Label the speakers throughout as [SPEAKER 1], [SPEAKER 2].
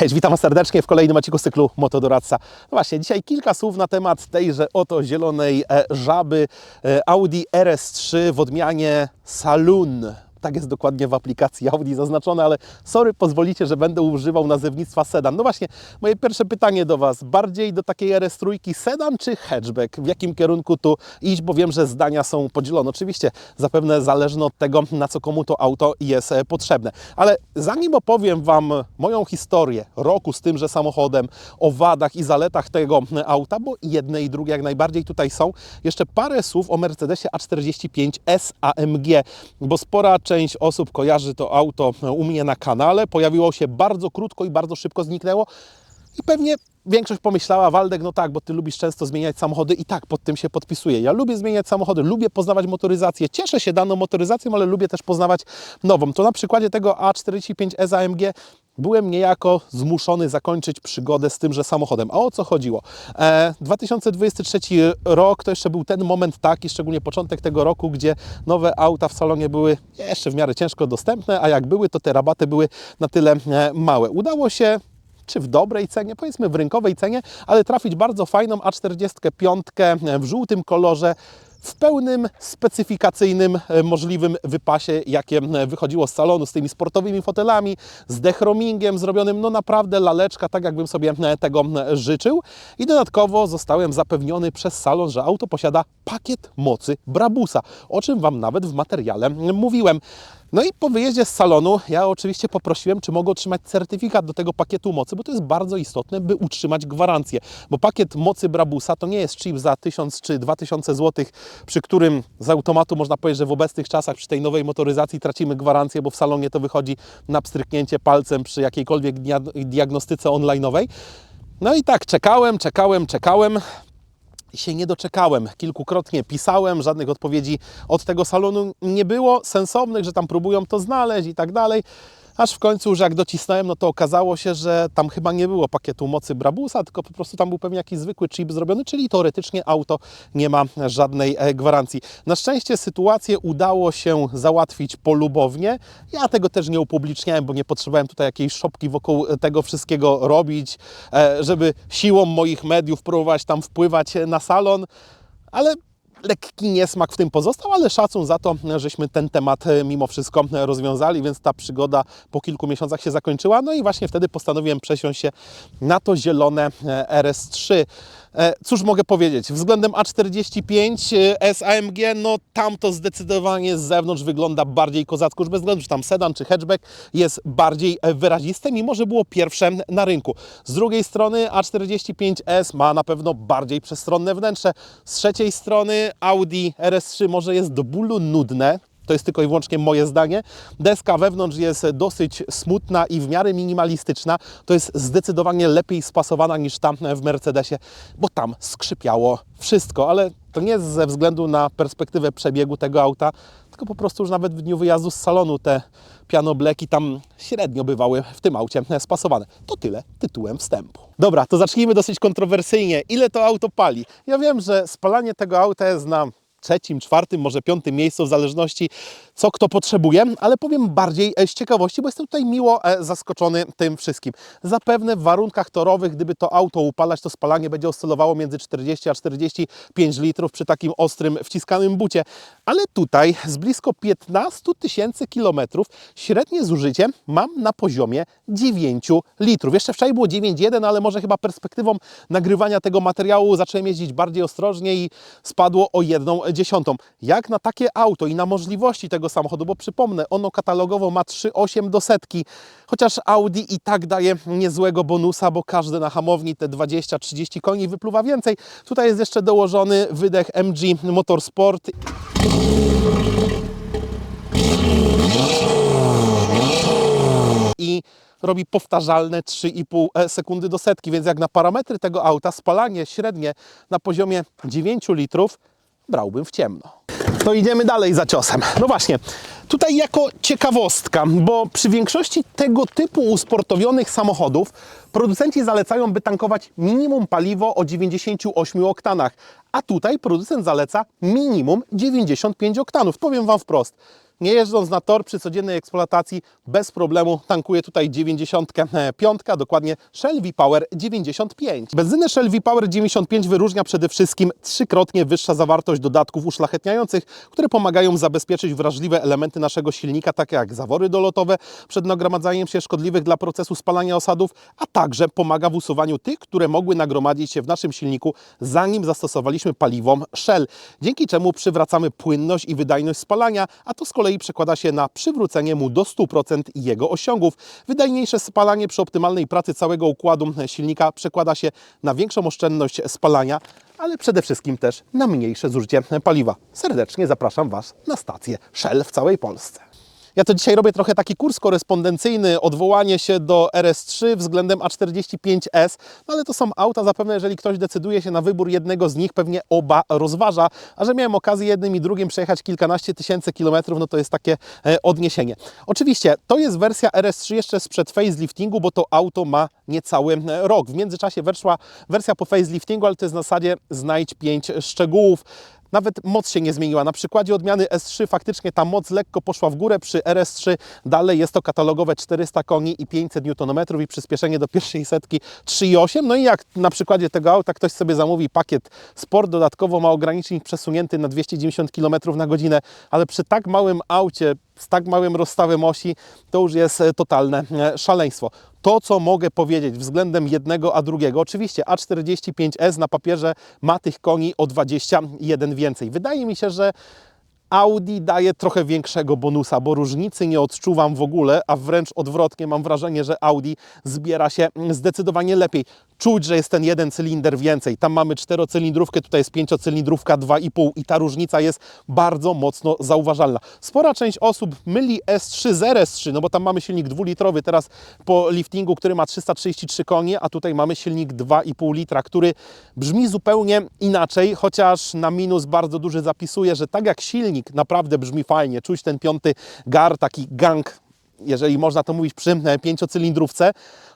[SPEAKER 1] Cześć, witam serdecznie w kolejnym odcinku cyklu Motodoradca. No właśnie, dzisiaj kilka słów na temat tejże oto zielonej e, żaby e, Audi RS3 w odmianie Saloon. Tak jest dokładnie w aplikacji Audi zaznaczone, ale sorry, pozwolicie, że będę używał nazewnictwa sedan. No właśnie, moje pierwsze pytanie do Was. Bardziej do takiej RS3 sedan czy hatchback? W jakim kierunku tu iść? Bo wiem, że zdania są podzielone. Oczywiście zapewne zależne od tego, na co komu to auto jest e, potrzebne. Ale zanim opowiem Wam moją historię roku z tymże samochodem, o wadach i zaletach tego auta, bo jedne i drugie jak najbardziej tutaj są, jeszcze parę słów o Mercedesie A45 S AMG, bo spora część osób kojarzy to auto u mnie na kanale. Pojawiło się bardzo krótko i bardzo szybko zniknęło. I pewnie większość pomyślała, Waldek, no tak, bo ty lubisz często zmieniać samochody i tak pod tym się podpisuję. Ja lubię zmieniać samochody, lubię poznawać motoryzację, cieszę się daną motoryzacją, ale lubię też poznawać nową. To na przykładzie tego A45S AMG byłem niejako zmuszony zakończyć przygodę z tymże samochodem. A o co chodziło? E, 2023 rok to jeszcze był ten moment taki, szczególnie początek tego roku, gdzie nowe auta w salonie były jeszcze w miarę ciężko dostępne, a jak były, to te rabaty były na tyle e, małe. Udało się czy w dobrej cenie, powiedzmy w rynkowej cenie, ale trafić bardzo fajną A45 w żółtym kolorze, w pełnym specyfikacyjnym e, możliwym wypasie, jakie e, wychodziło z salonu, z tymi sportowymi fotelami, z dechromingiem zrobionym, no naprawdę laleczka, tak jakbym sobie e, tego życzył. I dodatkowo zostałem zapewniony przez salon, że auto posiada pakiet mocy Brabusa, o czym Wam nawet w materiale mówiłem. No i po wyjeździe z salonu ja oczywiście poprosiłem, czy mogę otrzymać certyfikat do tego pakietu mocy, bo to jest bardzo istotne, by utrzymać gwarancję. Bo pakiet mocy Brabusa to nie jest chip za 1000 czy 2000 zł, przy którym z automatu można powiedzieć, że w obecnych czasach przy tej nowej motoryzacji tracimy gwarancję, bo w salonie to wychodzi na pstryknięcie palcem przy jakiejkolwiek dia- diagnostyce online'owej. No i tak czekałem, czekałem, czekałem się nie doczekałem. Kilkukrotnie pisałem, żadnych odpowiedzi od tego salonu nie było, sensownych, że tam próbują to znaleźć i tak dalej. Aż w końcu, już jak docisnąłem, no to okazało się, że tam chyba nie było pakietu mocy Brabusa, tylko po prostu tam był pewnie jakiś zwykły chip zrobiony, czyli teoretycznie auto nie ma żadnej e, gwarancji. Na szczęście sytuację udało się załatwić polubownie. Ja tego też nie upubliczniałem, bo nie potrzebowałem tutaj jakiejś szopki wokół tego wszystkiego robić, e, żeby siłą moich mediów próbować tam wpływać na salon, ale lekki niesmak w tym pozostał, ale szacun za to, żeśmy ten temat e, mimo wszystko rozwiązali, więc ta przygoda po kilku miesiącach się zakończyła. No i właśnie wtedy postanowiłem przesiąść się na to zielone e, RS3. E, Cóż mogę powiedzieć? Względem A45 e, SAMG, no tam to zdecydowanie z zewnątrz wygląda bardziej kozacko, już bez względu, czy tam sedan, czy hatchback jest bardziej e, wyraziste, mimo że było pierwsze na rynku. Z drugiej strony A45S ma na pewno bardziej przestronne wnętrze. Z trzeciej strony Audi RS3 może jest do bólu nudne, to jest tylko i wyłącznie moje zdanie. Deska wewnątrz jest dosyć smutna i w miarę minimalistyczna. To jest zdecydowanie lepiej spasowana niż tam w Mercedesie, bo tam skrzypiało wszystko, ale to nie ze względu na perspektywę przebiegu tego auta, tylko po prostu już nawet w dniu wyjazdu z salonu te pianobleki tam średnio bywały w tym aucie spasowane. To tyle tytułem wstępu. Dobra, to zacznijmy dosyć kontrowersyjnie. Ile to auto pali? Ja wiem, że spalanie tego auta jest na trzecim, czwartym, może piątym miejscu, w zależności co kto potrzebuje, ale powiem bardziej e, z ciekawości, bo jestem tutaj miło e, zaskoczony tym wszystkim. Zapewne w warunkach torowych, gdyby to auto upalać, to spalanie będzie oscylowało między 40 a 45 litrów przy takim ostrym, wciskanym bucie, ale tutaj z blisko 15 tysięcy kilometrów średnie zużycie mam na poziomie 9 litrów. Jeszcze wczoraj było 9,1, ale może chyba perspektywą nagrywania tego materiału zacząłem jeździć bardziej ostrożnie i spadło o jedną dziesiątą. Jak na takie auto i na możliwości tego samochodu, bo przypomnę, ono katalogowo ma 3,8 do setki, chociaż Audi i tak daje niezłego bonusa, bo każdy na hamowni te 20-30 koni wypluwa więcej. Tutaj jest jeszcze dołożony wydech MG Motorsport i robi powtarzalne 3,5 sekundy do setki, więc jak na parametry tego auta spalanie średnie na poziomie 9 litrów brałbym w ciemno. To idziemy dalej za ciosem. No właśnie, Tutaj jako ciekawostka, bo przy większości tego typu usportowionych samochodów producenci zalecają, by tankować minimum paliwo o 98 oktanach, a tutaj producent zaleca minimum 95 oktanów. Powiem Wam wprost. Nie jeżdżąc na tor przy codziennej eksploatacji, bez problemu tankuję tutaj 95, dokładnie Shell V-Power 95. Benzynę Shell V-Power 95 wyróżnia przede wszystkim trzykrotnie wyższa zawartość dodatków uszlachetniających, które pomagają zabezpieczyć wrażliwe elementy naszego silnika, takie jak zawory dolotowe przed nagromadzaniem się szkodliwych dla procesu spalania osadów, a także pomaga w usuwaniu tych, które mogły nagromadzić się w naszym silniku, zanim zastosowaliśmy paliwo Shell, dzięki czemu przywracamy płynność i wydajność spalania, a to z kolei przekłada się na przywrócenie mu do 100% jego osiągów. Wydajniejsze spalanie przy optymalnej pracy całego układu silnika przekłada się na większą oszczędność spalania, ale przede wszystkim też na mniejsze zużycie paliwa. Serdecznie zapraszam Was na stację Shell w całej Polsce. Ja to dzisiaj robię trochę taki kurs korespondencyjny, odwołanie się do RS3 względem A45S, no ale to są auta, zapewne jeżeli ktoś decyduje się na wybór jednego z nich, pewnie oba rozważa, a że miałem okazję jednym i drugim przejechać kilkanaście tysięcy kilometrów, no to jest takie e, odniesienie. Oczywiście to jest wersja RS3 jeszcze sprzed faceliftingu, bo to auto ma niecały e, rok. W międzyczasie weszła wersja po faceliftingu, ale to jest w zasadzie znajdź pięć szczegółów. Nawet moc się nie zmieniła. Na przykładzie odmiany S3 faktycznie ta moc lekko poszła w górę. Przy RS3 dalej jest to katalogowe 400 koni i 500 Nm i przyspieszenie do pierwszej setki 3,8. No i jak na przykładzie tego auta ktoś sobie zamówi pakiet Sport, dodatkowo ma ogranicznik przesunięty na 290 km na godzinę, ale przy tak małym aucie z tak małym rozstawem osi, to już jest e, totalne e, szaleństwo. To, co mogę powiedzieć względem jednego a drugiego, oczywiście A45S na papierze ma tych koni o 21 więcej. Wydaje mi się, że Audi daje trochę większego bonusa, bo różnicy nie odczuwam w ogóle, a wręcz odwrotnie mam wrażenie, że Audi zbiera się zdecydowanie lepiej. Czuć, że jest ten jeden cylinder więcej. Tam mamy czterocylindrówkę, tutaj jest pięciocylindrówka 2,5 i ta różnica jest bardzo mocno zauważalna. Spora część osób myli S3 z RS3, no bo tam mamy silnik dwulitrowy teraz po liftingu, który ma 333 konie, a tutaj mamy silnik 2,5 litra, który brzmi zupełnie inaczej, chociaż na minus bardzo duży zapisuje, że tak jak silnik naprawdę brzmi fajnie, czuć ten piąty gar, taki gang jeżeli można to mówić przy e, pięciocylindrówce,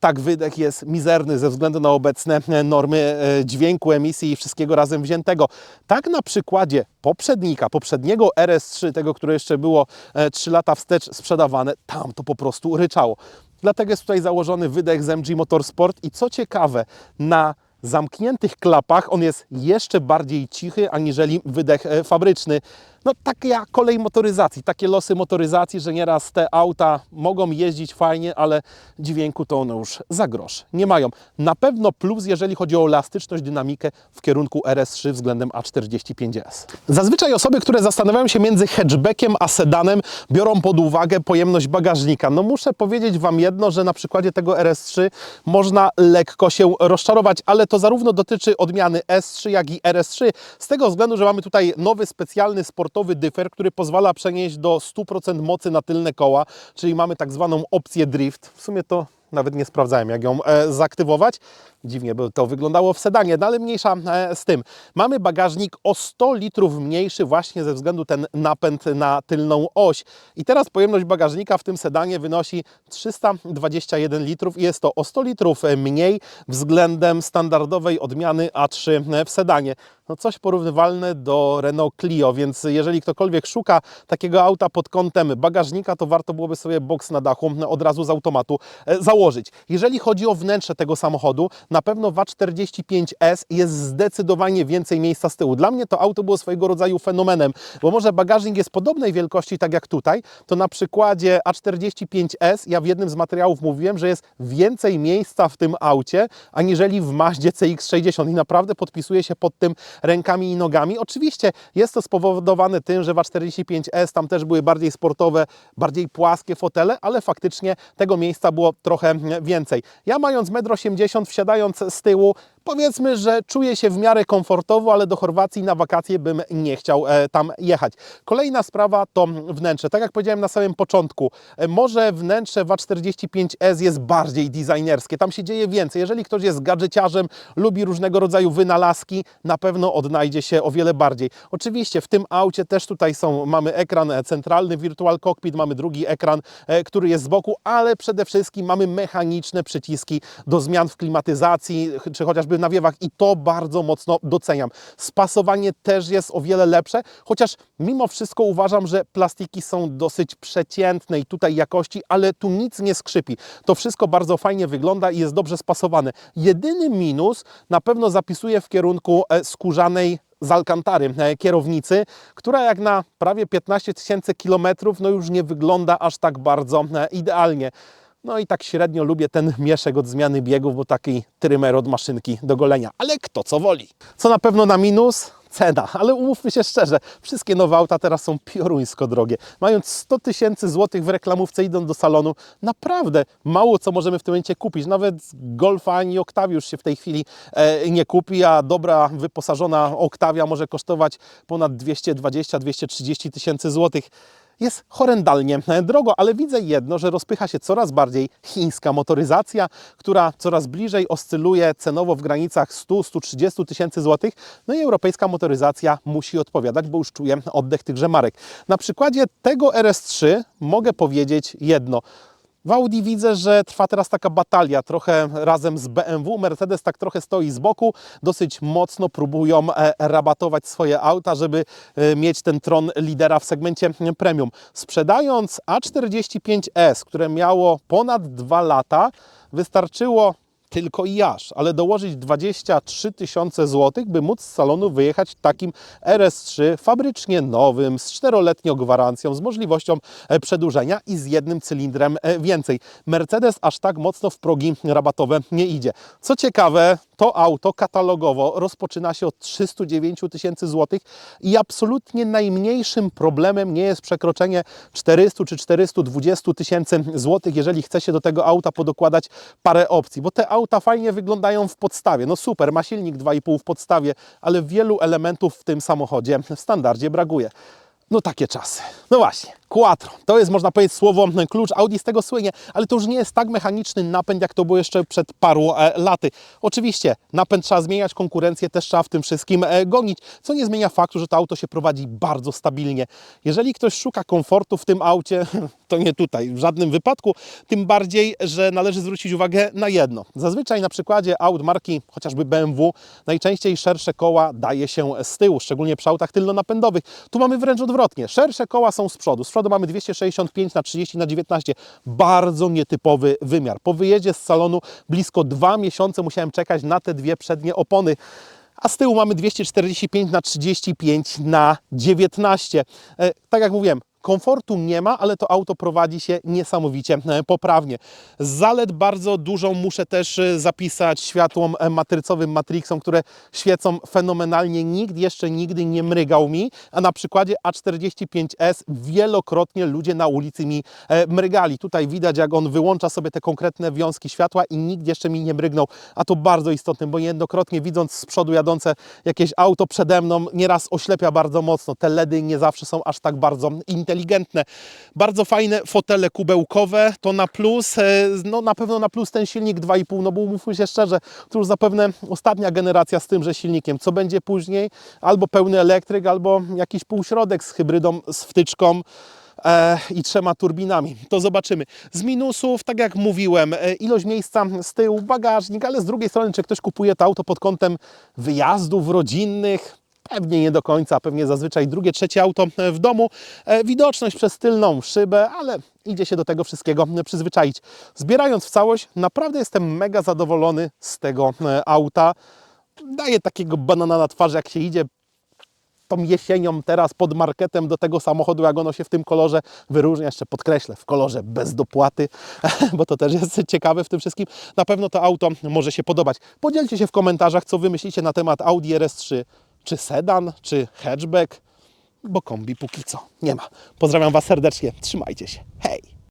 [SPEAKER 1] tak wydech jest mizerny ze względu na obecne e, normy e, dźwięku, emisji i wszystkiego razem wziętego. Tak na przykładzie poprzednika, poprzedniego RS3, tego, które jeszcze było 3 lata wstecz sprzedawane, tam to po prostu ryczało. Dlatego jest tutaj założony wydech z MG Motorsport i co ciekawe, na zamkniętych klapach on jest jeszcze bardziej cichy aniżeli wydech fabryczny. No taka kolej motoryzacji, takie losy motoryzacji, że nieraz te auta mogą jeździć fajnie, ale dźwięku to one już za grosz nie mają. Na pewno plus, jeżeli chodzi o elastyczność, dynamikę w kierunku RS3 względem A45S. Zazwyczaj osoby, które zastanawiają się między hatchbackiem a sedanem, biorą pod uwagę pojemność bagażnika. No muszę powiedzieć Wam jedno, że na przykładzie tego RS3 można lekko się rozczarować, ale to zarówno dotyczy odmiany S3, jak i RS3, z tego względu, że mamy tutaj nowy specjalny sportowy dyfer, który pozwala przenieść do 100% mocy na tylne koła, czyli mamy tak zwaną opcję drift. W sumie to nawet nie sprawdzałem, jak ją e, zaaktywować. Dziwnie by to wyglądało w sedanie, no ale mniejsza e, z tym. Mamy bagażnik o 100 litrów mniejszy właśnie ze względu ten napęd na tylną oś. I teraz pojemność bagażnika w tym sedanie wynosi 321 litrów i jest to o 100 litrów mniej względem standardowej odmiany A3 w sedanie. No coś porównywalne do Renault Clio, więc jeżeli ktokolwiek szuka takiego auta pod kątem bagażnika, to warto byłoby sobie boks na dachu od razu z automatu e, założyć. Jeżeli chodzi o wnętrze tego samochodu, na pewno w A45S jest zdecydowanie więcej miejsca z tyłu. Dla mnie to auto było swojego rodzaju fenomenem, bo może bagażnik jest podobnej wielkości, tak jak tutaj, to na przykładzie A45S ja w jednym z materiałów mówiłem, że jest więcej miejsca w tym aucie, aniżeli w Maździe CX-60 i naprawdę podpisuję się pod tym rękami i nogami. Oczywiście jest to spowodowane tym, że w A45S tam też były bardziej sportowe, bardziej płaskie fotele, ale faktycznie tego miejsca było trochę więcej. Ja mając 1,80 m wsiadając z tyłu, powiedzmy, że czuję się w miarę komfortowo, ale do Chorwacji na wakacje bym nie chciał e, tam jechać. Kolejna sprawa to wnętrze. Tak jak powiedziałem na samym początku, e, może wnętrze w A45S jest bardziej designerskie. Tam się dzieje więcej. Jeżeli ktoś jest gadżeciarzem, lubi różnego rodzaju wynalazki, na pewno odnajdzie się o wiele bardziej. Oczywiście w tym aucie też tutaj są, mamy ekran e, centralny Virtual Cockpit, mamy drugi ekran, który jest z boku, ale przede wszystkim mamy mechaniczne przyciski do zmian w klimatyzacji, czy chociażby nawiewach i to bardzo mocno doceniam. Spasowanie też jest o wiele lepsze, chociaż mimo wszystko uważam, że plastiki są dosyć przeciętnej tutaj jakości, ale tu nic nie skrzypi. To wszystko bardzo fajnie wygląda i jest dobrze spasowane. Jedyny minus na pewno zapisuje w kierunku e, skórzanej z Alcantary e, kierownicy, która jak na prawie 15 tysięcy kilometrów, no już nie wygląda aż tak bardzo e, idealnie. No i tak średnio lubię ten mieszek od zmiany biegów, bo taki trymer od maszynki do golenia. Ale kto co woli. Co na pewno na minus? Cena, ale umówmy się szczerze, wszystkie nowe auta teraz są pioruńsko drogie. Mając 100 tysięcy złotych w reklamówce idąc do salonu, naprawdę mało co możemy w tym momencie kupić. Nawet Golfa ani Octavius się w tej chwili e, nie kupi, a dobra wyposażona Octavia może kosztować ponad 220-230 tysięcy złotych jest horrendalnie drogo, ale widzę jedno, że rozpycha się coraz bardziej chińska motoryzacja, która coraz bliżej oscyluje cenowo w granicach 100-130 tysięcy złotych. No i europejska motoryzacja musi odpowiadać, bo już czuję oddech tychże marek. Na przykładzie tego RS3 mogę powiedzieć jedno. W Audi widzę, że trwa teraz taka batalia, trochę razem z BMW. Mercedes tak trochę stoi z boku, dosyć mocno próbują e, rabatować swoje auta, żeby e, mieć ten tron lidera w segmencie premium. Sprzedając A45S, które miało ponad 2 lata, wystarczyło tylko i aż, ale dołożyć 23 tysiące złotych, by móc z salonu wyjechać takim RS3 fabrycznie nowym, z czteroletnią gwarancją, z możliwością e, przedłużenia i z jednym cylindrem e, więcej. Mercedes aż tak mocno w progi rabatowe nie idzie. Co ciekawe, to auto katalogowo rozpoczyna się od 309 tysięcy złotych i absolutnie najmniejszym problemem nie jest przekroczenie 400 czy 420 tysięcy złotych, jeżeli chce się do tego auta podokładać parę opcji, bo te auta fajnie wyglądają w podstawie. No super, ma silnik 2,5 w podstawie, ale wielu elementów w tym samochodzie w standardzie brakuje. No takie czasy. No właśnie, Quattro. To jest, można powiedzieć, słowo klucz. Audi z tego słynie, ale to już nie jest tak mechaniczny napęd, jak to było jeszcze przed paru e, laty. Oczywiście napęd trzeba zmieniać, konkurencję też trzeba w tym wszystkim e, gonić, co nie zmienia faktu, że to auto się prowadzi bardzo stabilnie. Jeżeli ktoś szuka komfortu w tym aucie, to nie tutaj, w żadnym wypadku, tym bardziej, że należy zwrócić uwagę na jedno. Zazwyczaj na przykładzie aut marki chociażby BMW najczęściej szersze koła daje się z tyłu, szczególnie przy autach tylnonapędowych. Tu mamy wręcz odwrotnie. Szersze koła są z przodu. Z przodu mamy 265 na 30 na 19. Bardzo nietypowy wymiar. Po wyjeździe z salonu blisko dwa miesiące musiałem czekać na te dwie przednie opony a z tyłu mamy 245 na 35 na 19. E, tak jak mówiłem, komfortu nie ma, ale to auto prowadzi się niesamowicie e, poprawnie. Zalet bardzo dużą muszę też e, zapisać światłom e, matrycowym Matrixom, które świecą fenomenalnie. Nikt jeszcze nigdy nie mrygał mi, a na przykładzie A45S wielokrotnie ludzie na ulicy mi mrygali. Tutaj widać, jak on wyłącza sobie te konkretne wiązki światła i nikt jeszcze mi nie mrygnął, a to bardzo istotne, bo niejednokrotnie widząc z przodu jadące jakieś auto przede mną, nieraz oślepia bardzo mocno. Te LEDy nie zawsze są aż tak bardzo inteligentne. Bardzo fajne fotele kubełkowe, to na plus, e, no na pewno na plus ten silnik 2,5, no bo umówmy się szczerze, to już zapewne ostatnia generacja z tymże silnikiem. Co będzie później? Albo pełny elektryk, albo jakiś półśrodek z hybrydą, z wtyczką e, i trzema turbinami. To zobaczymy. Z minusów, tak jak mówiłem, e, ilość miejsca z tyłu, bagażnik, ale z drugiej strony, czy ktoś kupuje to auto pod kątem wyjazdów rodzinnych, Pewnie nie do końca, pewnie zazwyczaj drugie, trzecie auto w domu. E, Widoczność przez tylną szybę, ale idzie się do tego wszystkiego przyzwyczaić. Zbierając w całość, naprawdę jestem mega zadowolony z tego e, auta. Daje takiego banana na twarzy, jak się idzie tą jesienią teraz pod marketem do tego samochodu, jak ono się w tym kolorze wyróżnia, jeszcze podkreślę, w kolorze bez dopłaty, bo to też jest ciekawe w tym wszystkim. Na pewno to auto może się podobać. Podzielcie się w komentarzach, co Wy myślicie na temat Audi RS3, czy sedan, czy hatchback, bo kombi póki co nie ma. Pozdrawiam Was serdecznie, trzymajcie się, hej!